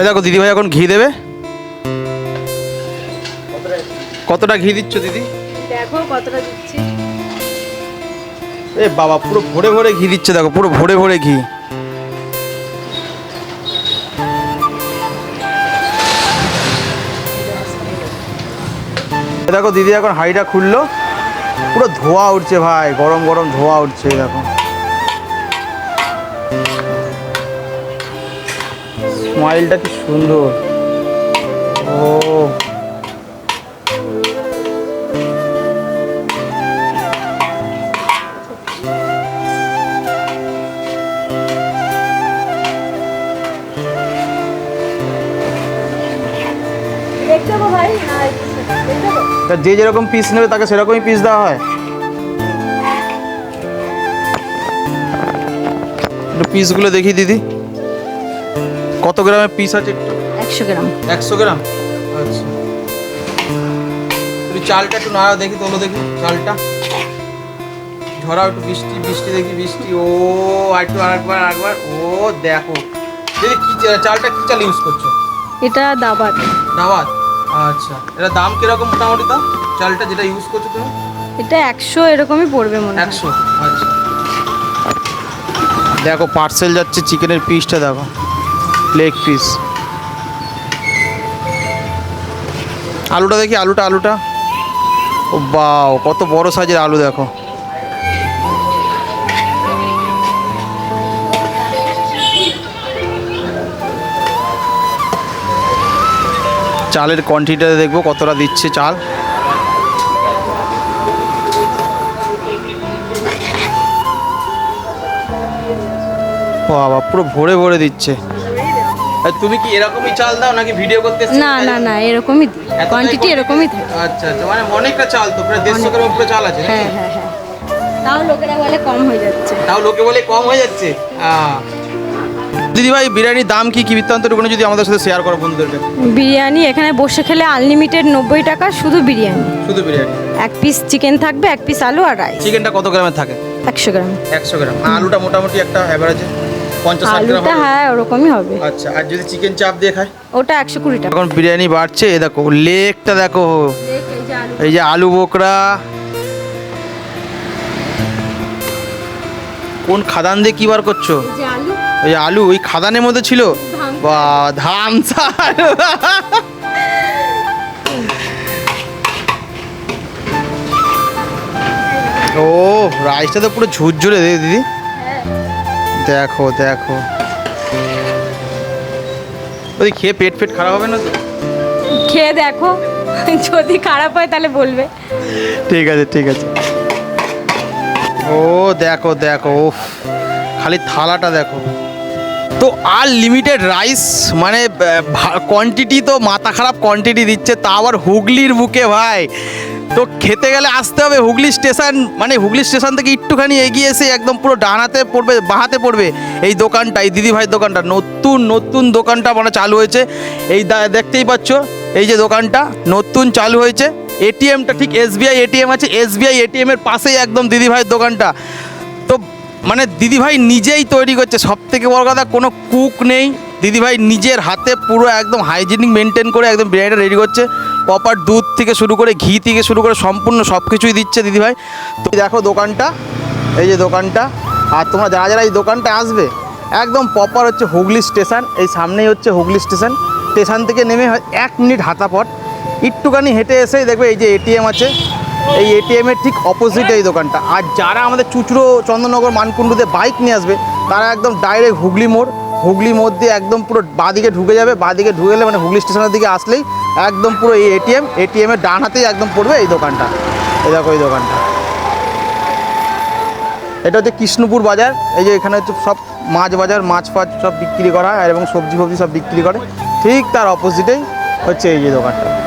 এই দেখো দিদিভাই এখন ঘি দেবে। কতটা? ঘি দিচ্ছ দিদি? দেখো কতটা দিচ্ছি। এ বাবা পুরো ভরে ভরে ঘি দিচ্ছে দেখো পুরো ভরে ভরে ঘি। এ দেখো দিদি এখন হাঁড়িটা খুললো। পুরো ধোয়া উঠছে ভাই গরম গরম ধোয়া উঠছে দেখো। স্মাইলটা কি সুন্দর। ও। যে যেরকম পিস নেবে, তাকে সেরকমই পিস দেওয়া হয়? একটু পিসগুলো দেখি দিদি। কত গ্রামের পিস আছে একটু? একশো গ্রাম। একশো গ্রাম? আচ্ছা। একটু চালটা একটু নাড়া দেখি তোলো দেখি চালটা। ঝরাও একটু বৃষ্টি বৃষ্টি দেখি বৃষ্টি। ও আর একটু আরেকবার আরেকবার ও দেখো। দিদি কি চালটা কি চাল ইউজ করছ? এটা দাবাত দাওয়াত আচ্ছা। এটা দাম কীরকম মোটামুটি দাম? চালটা যেটা ইউজ করছ তুমি? এটা একশো এরকমই পড়বে মনে একশো। আচ্ছা। দেখো পার্সেল যাচ্ছে চিকেনের পিসটা দেখো। লেগ পিস আলুটা দেখি, আলুটা আলুটা। ও বাও, কত বড় সাইজের আলু দেখো। চালের কোয়ান্টিটিটা দেখব, কতটা দিচ্ছে চাল। বাবা, পুরো ভরে ভরে দিচ্ছে। তুমি কি এরকমই চাল দাও নাকি ভিডিও করতে না না না এরকমই দিই কোয়ান্টিটি এরকমই থাকে। আচ্ছা আচ্ছা মানে অনেকটা চাল তো প্রায় দেড়শো গ্রাম উপরে চাল আছে হ্যাঁ হ্যাঁ হ্যাঁ। তাও লোকেরা বলে কম হয়ে যাচ্ছে। তাও লোকে বলে কম হয়ে যাচ্ছে? দিদি ভাই বিরিয়ানির দাম কি কি বৃত্তান্তটুকু যদি আমাদের সাথে শেয়ার করো বন্ধুদেরকে? বিরিয়ানি এখানে বসে খেলে আনলিমিটেড নব্বই টাকা শুধু বিরিয়ানি। শুধু বিরিয়ানি? এক পিস চিকেন থাকবে এক পিস আলু আর রাইস চিকেনটা কত গ্রামের থাকে? একশো গ্রাম। একশো গ্রাম। আর আলুটা মোটামুটি একটা অ্যাভারেজে আলুটা? হ্যাঁ ওরকমই হবে। আচ্ছা আর যদি চিকেন চাপ দিয়ে খায়? ওটা একশো কুড়ি টাকা। এখন বিরিয়ানি বাড়ছে এ দেখো লেগটা দেখো। এই যে আলু বোকরা। কোন খাদান দিয়ে কি বার করছ? আলু। এই যে আলু ওই খাদানের মধ্যে ছিল? বা ধান সার ও রাইসটা তো পুরো ঝুরঝুরে দে দিদি। দেখো দেখো। ওই খেয়ে পেট ফেট খারাপ হবে না তো? খেয়ে দেখো। যদি খারাপ হয় তাহলে বলবে। ঠিক আছে ঠিক আছে। ও দেখো দেখো উফ। খালি থালাটা দেখো। তো আর লিমিটেড রাইস মানে কোয়ান্টিটি তো মাথা খারাপ কোয়ান্টিটি দিচ্ছে তা আবার হুগলির বুকে ভাই। তো খেতে গেলে আসতে হবে হুগলি স্টেশন মানে হুগলি স্টেশন থেকে একটুখানি এগিয়ে এসে একদম পুরো ডানাতে পড়বে বাহাতে পড়বে এই দোকানটা এই দিদিভাইয়ের দোকানটা। নতুন নতুন দোকানটা মানে চালু হয়েছে। এই দেখতেই পাচ্ছ, এই যে দোকানটা নতুন চালু হয়েছে। এটিএমটা ঠিক এসবিআই এটিএম আছে, এসবিআই এটিএম এর পাশেই একদম দিদিভাইয়ের দোকানটা। তো মানে দিদিভাই নিজেই তৈরি করছে সব থেকে বড় কথা কোনো কুক নেই। দিদিভাই নিজের হাতে পুরো একদম হাইজিনিক মেনটেন করে একদম বিরিয়ানিটা রেডি করছে। প্রপার দুধ থেকে শুরু করে ঘি থেকে শুরু করে সম্পূর্ণ সব কিছুই দিচ্ছে দিদিভাই। তো দেখো দোকানটা, এই যে দোকানটা, আর তোমরা যারা যারা এই দোকানটা আসবে, একদম প্রপার হচ্ছে হুগলি স্টেশন, এই সামনেই হচ্ছে হুগলি স্টেশন। স্টেশন থেকে নেমে এক মিনিট হাতা পথ একটুখানি হেঁটে এসেই দেখবে এই যে এটিএম আছে, এই এটিএম এর ঠিক অপোজিটে এই দোকানটা। আর যারা আমাদের চুচড়ো চন্দননগর মানকুণ্ডুতে বাইক নিয়ে আসবে, তারা একদম ডাইরেক্ট হুগলি মোড় হুগলি মোড় দিয়ে একদম পুরো বাদিকে ঢুকে যাবে, বাদিকে ঢুকে গেলে মানে হুগলি স্টেশনের দিকে আসলেই একদম পুরো এই এটিএম এটিএম এর ডান হাতেই একদম পড়বে এই দোকানটা। এই দেখো, এই দোকানটা। এটা হচ্ছে কৃষ্ণপুর বাজার। এই যে এখানে হচ্ছে সব মাছ বাজার, মাছ ফাছ সব বিক্রি করা হয় এবং সবজি ফবজি সব বিক্রি করে। ঠিক তার অপোজিটেই হচ্ছে এই যে দোকানটা।